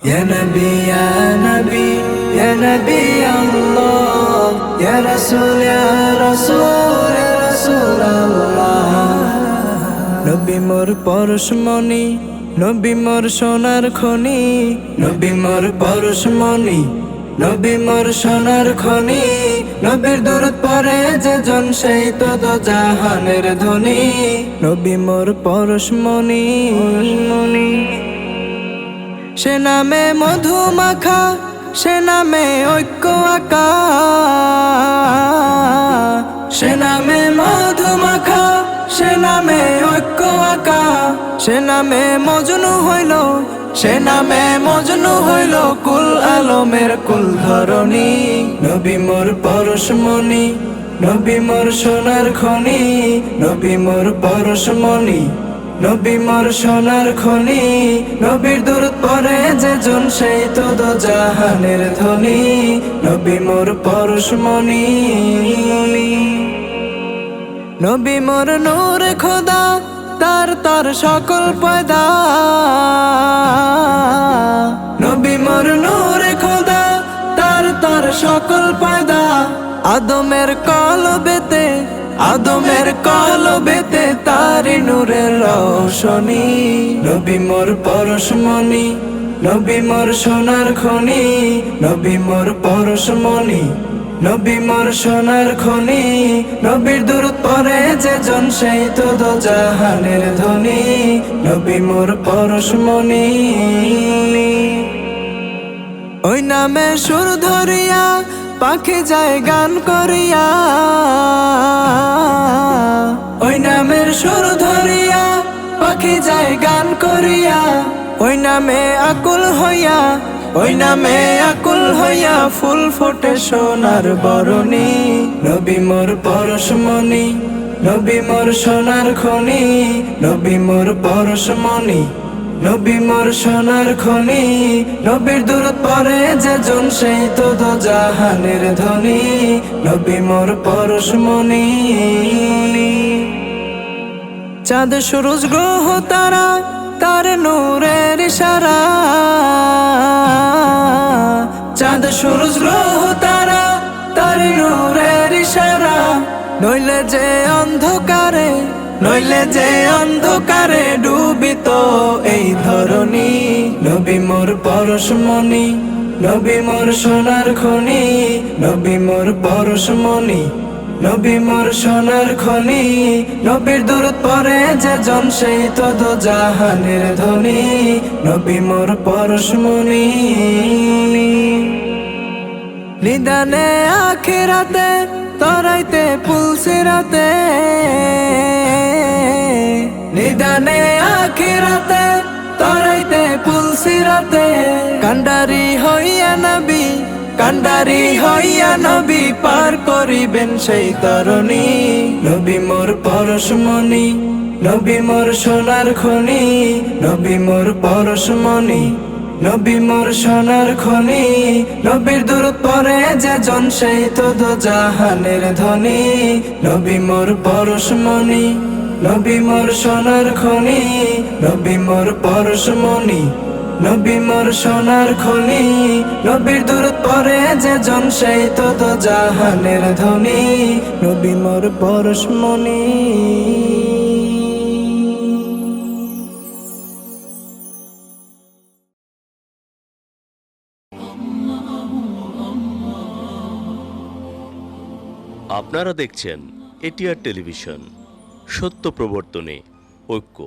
يا نبي يا نبي يا نبي الله يا رسول يا رسول يا رسول الله নবী মোর পরশমণি নবী মোর সোনার খনি নবী মোর পরশমণি নবী মোর সোনার খনি নবীর দূরত পরে যে জন সেই তো দো জাহানের ধ্বনি নবী মোর পরশমণি সে নামে মধু মাখা সে নামে ঐক্য আকা। সে নামে মধু মাখা সে নামে ঐক্য আকা। সে নামে মজনু হইল, সে নামে মজনু হইল কুল আলমের কুল ধরণী। নবী মোর পরশমণি নবী মোর সোনার খনি, নবী মোর পরশমণি নবী মোর সোনার খনি, নবীর দূর পরে যে জন, সেই তো জাহানের ধ্বনি। নবী মোর পরশমণি। নবী মোর নূর খোদা, তার তার সকল পয়দা। নবী মোর নূর খোদা, তার তার সকল পয়দা। আদমের কলবেতে আদমের কলবেতে তারি নূরের রোশনী। নবী মোর পরশমণি, নবী মোর সোনার খনি। নবী মোর পরশমণি, নবী মোর সোনার খনি। নবীর দূর পরে যে জন, সেই তো জাহানের ধ্বনি। নবী মোর পরশমণি। ওই নামে সুর ধরিয়া, পাখি যায় গান করিয়া। ওই নামে আকুল হইয়া, ওই নামে আকুল হইয়া ফুল ফোটে সোনার বরণী। নবী মোর পরশমণি, নবী মোর সোনার খনি। নবী মোর পরশমণি, নবী মোর সোনার খনি। নবীর দূর পরে যে জন, সেই তো জাহানের ধ্বনি। নবী মোর পরশমণি। চাঁদ সুরজ গ্রহ তারা তার নূরের ইশারা। চাঁদ, সুরজ, গ্রহ, তারা তার নূরের ইশারা। নইলে যে অন্ধকারে, নইলে যে অন্ধকারে ডুবিত এই ধরনী নবী মোর পরশমণি, নবী মোর সোনার খনি, নবী মোর পরশমণি। নবী মোর সোনার খনি, নবীর দূর পরে যে জন সেই তো জাহানের ধ্বনি। নবী মোর পরশমণি। নিদানে আখেরাতে, তরাইতে, পুলসিরাতে। নিদানে আখেরাতে, তরাইতে, পুলসিরাতে। কান্ডারি হইয়া নবী কান্ডারি হইয়া নবী পার করিবেন সেই তরণী। নবী মোর পরশমণি, নবী মোর সোনার খনি। নবী মোর পরশমণি, নবী মোর সোনার খনি। নবীর দূর পরে যে জন সেই তো জাহানের ধ্বনি নবী মোর পরশমণি, নবী মোর সোনার খনি। নবী মোর পরশমণি নবী মোর সোনার খনি, নবীর দূর পরে যে জন সেই তো দো জাহানের ধ্বনি নবী মোর পরশমণি আপনারা দেখছেন এটিআর টেলিভিশন, সত্য প্রবর্তনে ঐক্য।